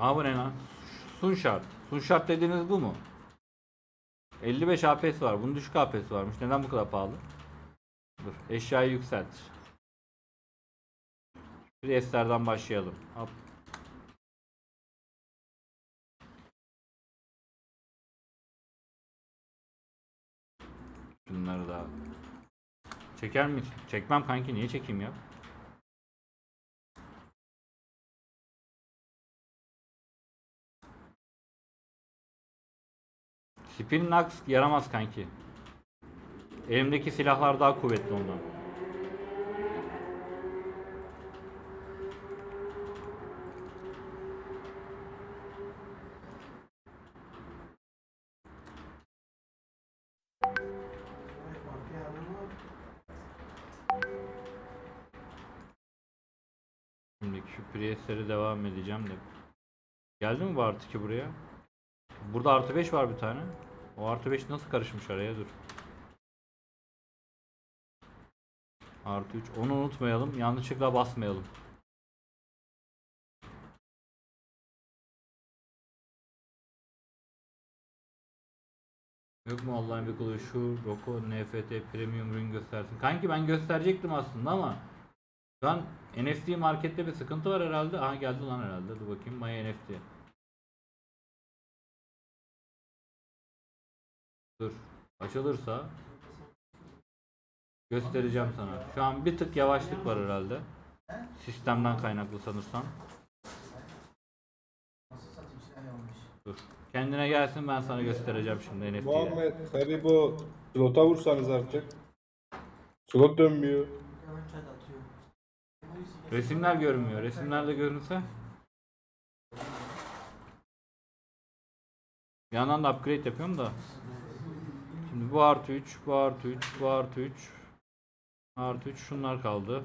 Ha bu ne lan? Sun şart. Sun şart dediğiniz bu mu? 55 APS var. Bunun düşük APS varmış. Neden bu kadar pahalı? Dur. Eşyayı yükselt. Priestlerden başlayalım. Hop. Bunları da çeker mi? Çekmem kanki. Niye çekeyim ya? Spin Axe yaramaz kanki. Elimdeki silahlar daha kuvvetli ondan. Şimdi devam edeceğim de. Geldi mi bu artı 2 buraya? Burada artı 5 var bir tane. O artı 5 nasıl karışmış araya dur. Artı 3. Onu unutmayalım. Yanlışlıkla basmayalım. Yok mu Allah'ın bir kulu şu Roko NFT Premium ürün göstersin. Kanki ben gösterecektim aslında ama şu an NFT markette bir sıkıntı var herhalde. Aha geldi lan herhalde. Dur bakayım My NFT. Açılırsa göstereceğim sana. Şu an bir tık yavaşlık var herhalde. Sistemden kaynaklı sanırsam. Dur. Kendine gelsin ben sana göstereceğim şimdi NFT'yi. Muhammed Haribo slota vursanız artık. Slot dönmüyor. Resimler görünmüyor. Resimler de görünse. Bir yandan da upgrade yapıyorum da. Şimdi bu artı 3, bu artı 3, bu artı 3. Artı 3 şunlar kaldı.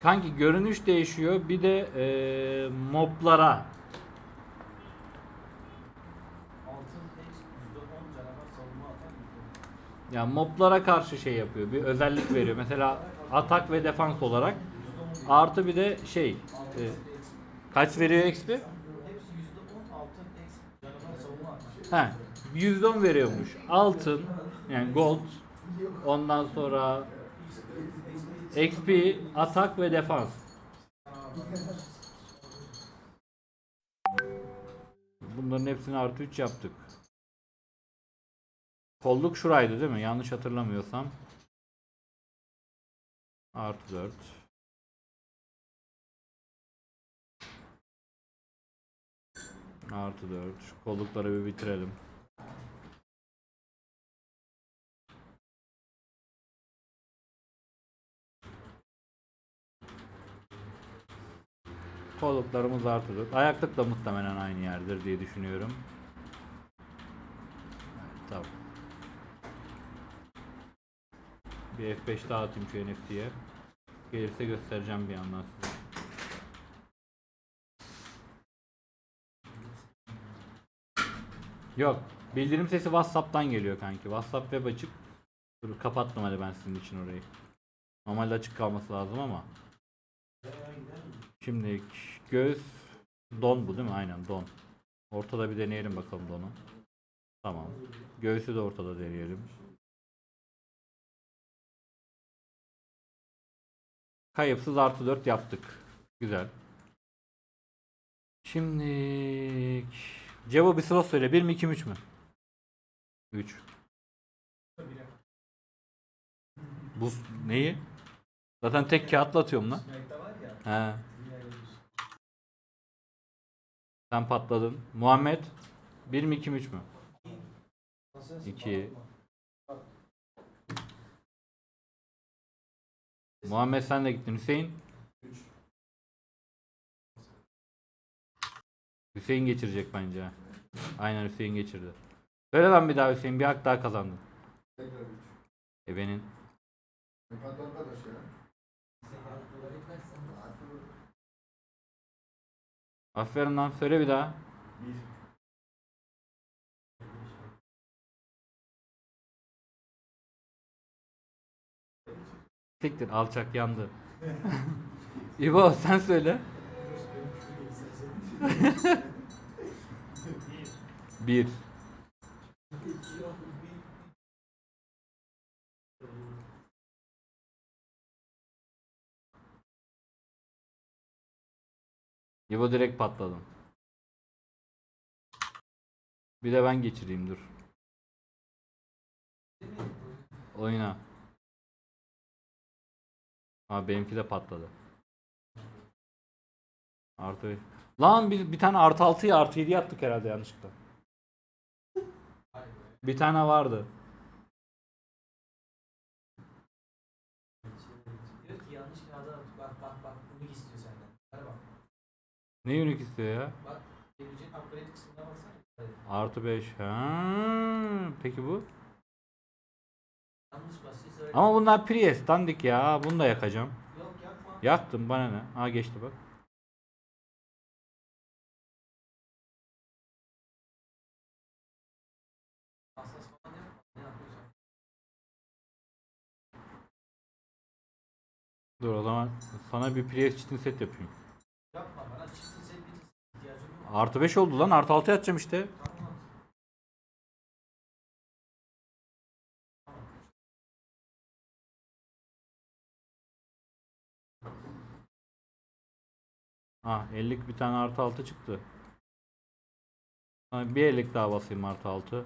Kanki görünüş değişiyor. Bir de eee, moblara. Altın X %10 canavar savunma atan %10. Ya moblara karşı şey yapıyor. Bir özellik veriyor. Mesela atak ve defans olarak. Artı bir de şey. e, kaç veriyor XP? Hepsi %10 altın X canavar savunma atan. He. %10 veriyormuş. Altın yani gold. Ondan sonra XP, atak ve defans. Bunların hepsini artı 3 yaptık. Kolluk şuraydı değil mi? Yanlış hatırlamıyorsam. Artı 4. Artı 4. Şu kollukları bir bitirelim. Kolluklarımız artı 4. Ayaklık da muhtemelen aynı yerdir diye düşünüyorum. Evet, tamam. Bir F5 daha atayım şu NFT'ye. Gelirse göstereceğim bir yandan size. Yok. Bildirim sesi WhatsApp'tan geliyor kanki. WhatsApp web açık. Dur kapattım hadi ben sizin için orayı. Normalde açık kalması lazım ama. Şimdi göz don bu değil mi? Aynen don. Ortada bir deneyelim bakalım donu. Tamam. Göğsü de ortada deneyelim. Kayıpsız artı 4 yaptık. Güzel. Şimdi cevabı bir sıra söyle. 1 mi 2 mi 3 mü? 3. Bu neyi? Zaten tek kağıtla atıyorum lan. He. Sen patladın. Muhammed 1 mi 2 mi 3 mü? 2. Muhammed sen de gittin. Hüseyin? Hüseyin geçirecek bence. Aynen Hüseyin geçirdi. Söyle lan bir daha Hüseyin bir hak daha kazandın. Tekrar 3. Ebenin. Ya. Aferin lan söyle bir daha. 1. Siktir alçak yandı. İbo sen söyle. Bir. İbo direkt patladım. Bir de ben geçireyim dur. Oyna. Aa benimki de patladı. Artı. Lan biz bir tane artı 6'yı artı 7 yaptık herhalde yanlışlıkla. Bir tane vardı. Ne unique istiyor ya? Bak upgrade kısmına baksana. Artı 5. Ha, peki bu? Yanlış. Ama bunlar Prius dandik ya. Bunu da yakacağım. Yok yapma. Yaktım bana ne? Ha geçti bak. Hassas falan yapma. Ne yapıyorsan. Dur o zaman sana bir Prius çitin set yapayım. Yapma bana çizgi set bir ihtiyacım yok. Artı 5 oldu lan. Artı 6 yatacağım işte. Ha 50'lik bir tane artı 6 çıktı. Bir 50'lik daha basayım artı 6.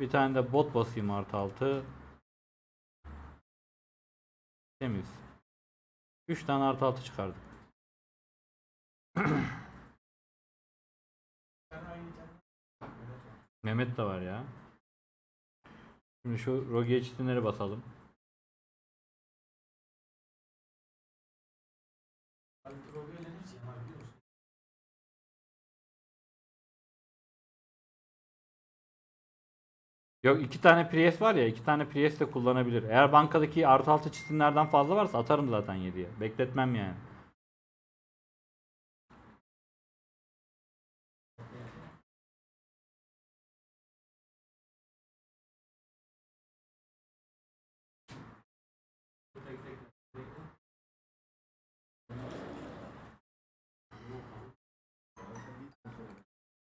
Bir tane de bot basayım artı 6. Temiz. 3 tane artı 6 çıkardık. Mehmet de var ya. Şimdi şu Rogue çitinleri basalım. Yok iki tane Prius var ya iki tane Prius de kullanabilir. Eğer bankadaki artı 6 çitinlerden fazla varsa atarım zaten 7'ye. Bekletmem yani.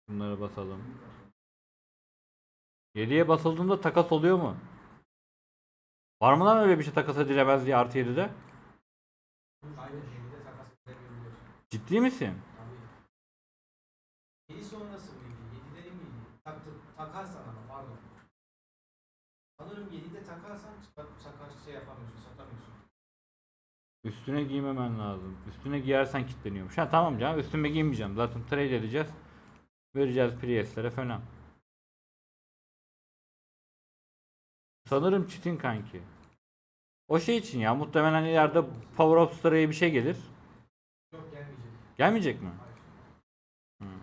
Bunları basalım. 7'ye basıldığında takas oluyor mu? Var mı lan öyle bir şey takas edilemez diye artı 7'de? Aynen 7'de takas edebiliyorsun. Ciddi misin? Tabii. 7 sonrası mıydı? 7'de miydi? Tak, tak- takarsan ama pardon. Sanırım 7'de takarsan sakar şey yapamıyorsun, satamıyorsun. Üstüne giymemen lazım. Üstüne giyersen kilitleniyormuş. Ha tamam canım üstüme giymeyeceğim. Zaten trade edeceğiz. Vereceğiz Prius'lere falan. Sanırım çitin kanki. O şey için ya muhtemelen ileride Power Up Star'a bir şey gelir. Yok gelmeyecek. Gelmeyecek mi? Hayır. Hı.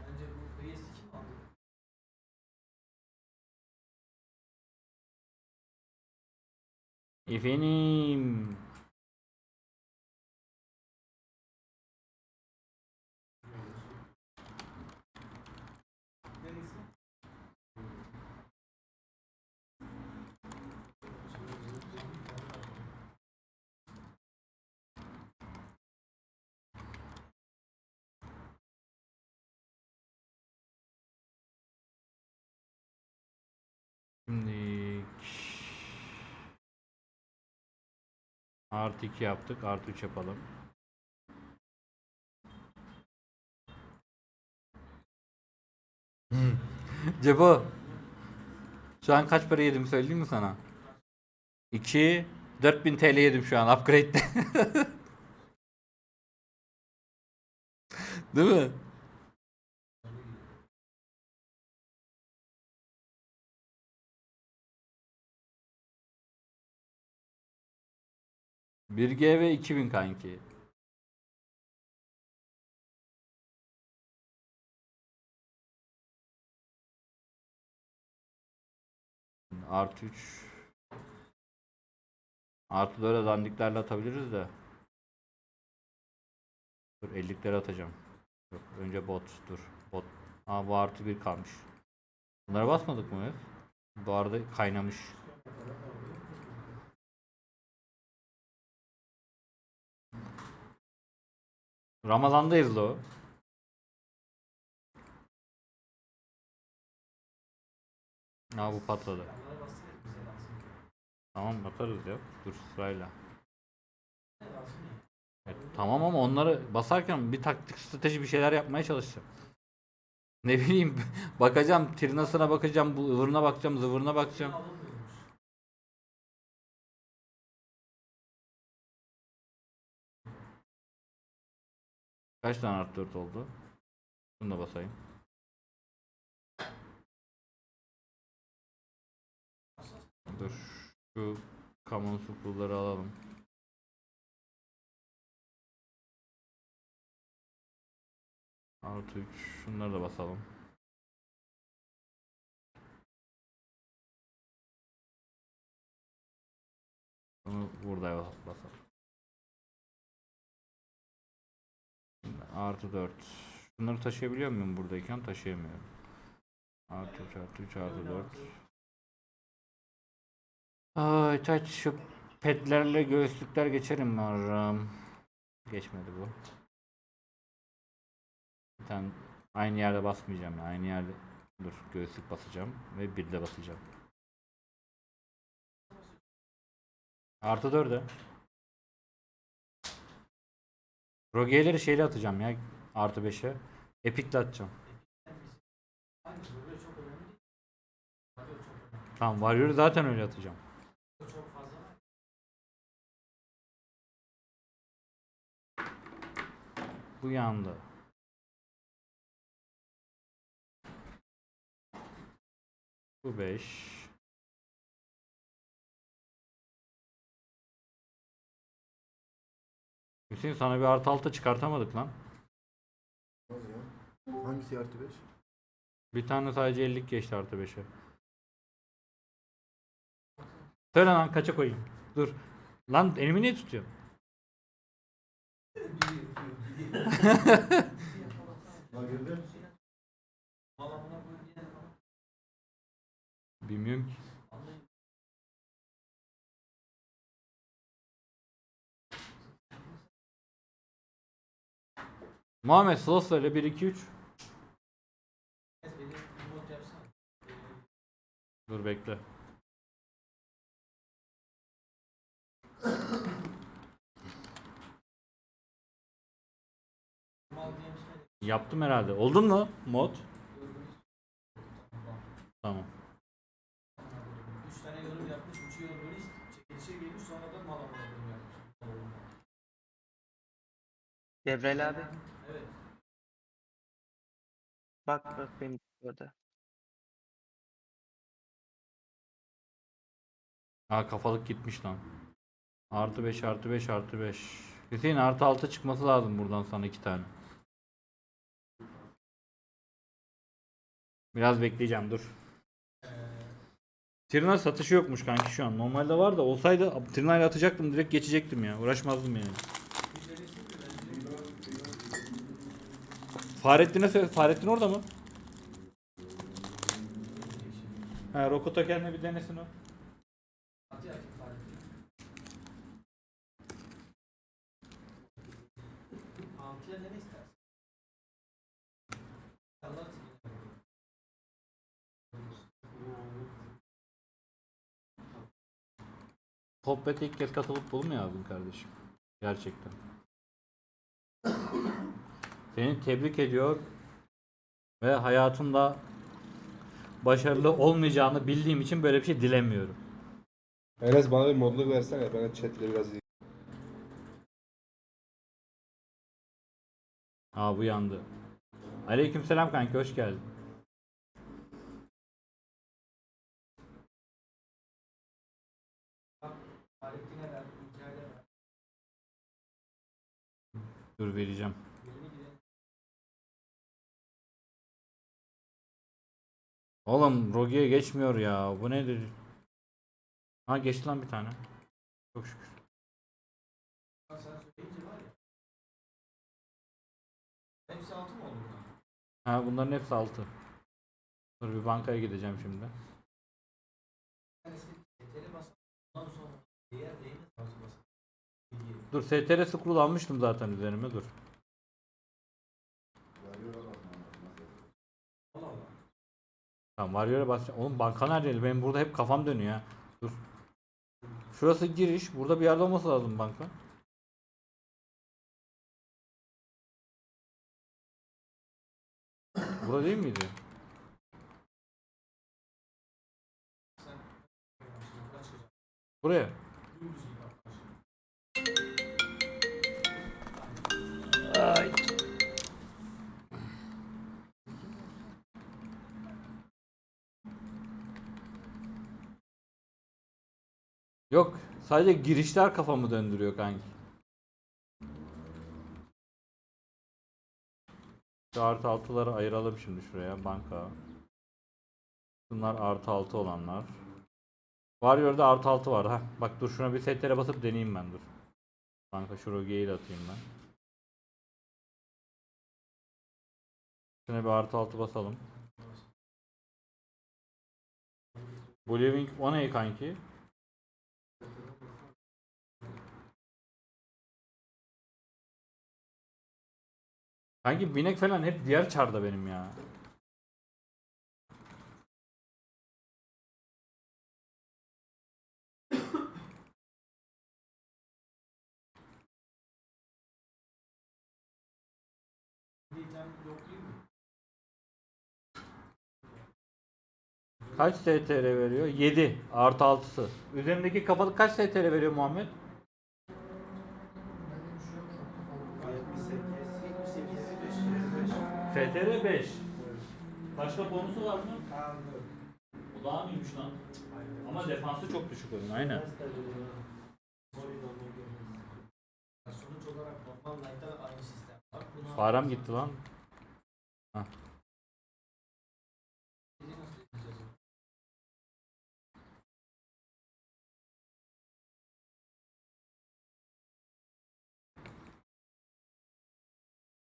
Bence bu PS2 kim aldı? Efendim. Şimdi artı 2 yaptık. Artı 3 yapalım. Cebo. Şu an kaç para yedim söyleyeyim mi sana? 2 4000 TL yedim şu an upgrade'de. Değil mi? Bir G ve 2000 kanki. Artı 3 Artı böyle dandiklerle atabiliriz de. Dur 50'likleri atacağım. Yok, önce bot dur. Bot Aa bu artı bir kalmış. Bunlara basmadık mı? Bu arada kaynamış. Ramazan'dayız da o. Aa bu patladı. Tamam atarız ya. Dur sırayla. Evet, tamam ama onları basarken bir taktik strateji bir şeyler yapmaya çalışacağım. Ne bileyim bakacağım Tirnas'ına bakacağım, bu ıvırına bakacağım, zıvırına bakacağım. Kaç tane artı 4 oldu? Bunu da basayım. Dur şu common supple'ları alalım. Artı 3 şunları da basalım. Bunu burada bas- basalım. Artı 4. Bunları taşıyabiliyor muyum buradayken? Taşıyamıyorum. Artı 3 artı 3 artı 4. Ay taç şu petlerle göğüslükler geçerim mi aram? Geçmedi bu. Bir tane aynı yerde basmayacağım ya. Aynı yerde dur göğüslük basacağım ve bir de basacağım. Artı 4'e. Roge'leri şeyle atacağım ya. Artı 5'e. Epic'le atacağım. Tamam Warrior'ı zaten öyle atacağım. Bu yandı. Bu 5. Hüseyin sana bir artı altı çıkartamadık lan. Nasıl ya? Hangisi artı 5? Bir tane sadece 50 geçti artı 5'e. Söyle lan kaça koyayım? Dur. Lan elimi niye tutuyorsun? Bana. Bilmiyorum ki. Muhammed slow söyle 1 2 3. Neyse beni remote yapsana. Ee, Dur bekle. Yaptım herhalde. Oldun mu mod? Tamam. Üç. Devrel abi. Bak bak benim orada. Ha kafalık gitmiş lan. Artı 5 artı 5 artı 5. Hüseyin artı 6 çıkması lazım buradan sana iki tane. Biraz bekleyeceğim dur. Trina satışı yokmuş kanki şu an. Normalde var da olsaydı ile atacaktım direkt geçecektim ya. Uğraşmazdım yani. bir denesi mi bence? Fahrettin'e. Fahrettin orada mı? Ha Rokota kendine bir denesin o. Sohbete ilk kez katılıp mu yazdın kardeşim? Gerçekten. Seni tebrik ediyor ve hayatında başarılı olmayacağını bildiğim için böyle bir şey dilemiyorum. Enes bana bir modluk versene. Ben chatle biraz iyi. Aa bu yandı. Aleykümselam kanki hoş geldin. Dur vereceğim. Oğlum Rogi'ye geçmiyor ya. Bu nedir? Ha geçti lan bir tane. Çok şükür. Hepsi altı mı oldu? Ha bunların hepsi altı. Dur bir bankaya gideceğim şimdi. Dur STR scroll almıştım zaten üzerime dur. Tamam Warrior'a basacağım. Oğlum banka nerede? Benim burada hep kafam dönüyor ya. Dur. Şurası giriş. Burada bir yerde olması lazım banka. Burada değil miydi? Buraya. Yok. Sadece girişler kafamı döndürüyor kanki. Şu artı altıları ayıralım şimdi şuraya. Banka. Bunlar artı altı olanlar. Warrior'da artı altı var. ha. Bak dur şuna bir setlere basıp deneyeyim ben dur. Banka şu rogeyi atayım ben. Şuna bir artı altı basalım. Bu living o ne kanki? Kanki binek falan hep diğer çarda benim ya. Kaç STR veriyor? 7 artı 6'sı. Üzerindeki kafalık kaç STR veriyor Muhammed? 78, STR 5. Başka bonusu var mı? Kaldı. O daha mıymış lan? Ama defansı çok düşük onun aynen. Sonuç olarak normal Light'ta aynı sistem var. Buna Farem gitti lan. Yapacağız?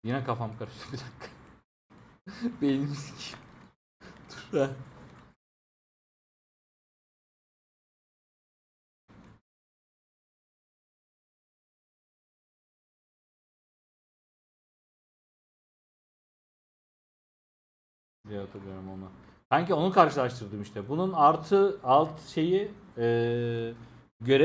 Yine kafam karıştı bir dakika. Beynim sikeyim. Dur ha. diye hatırlıyorum onu. Sanki onu karşılaştırdım işte. Bunun artı alt şeyi eee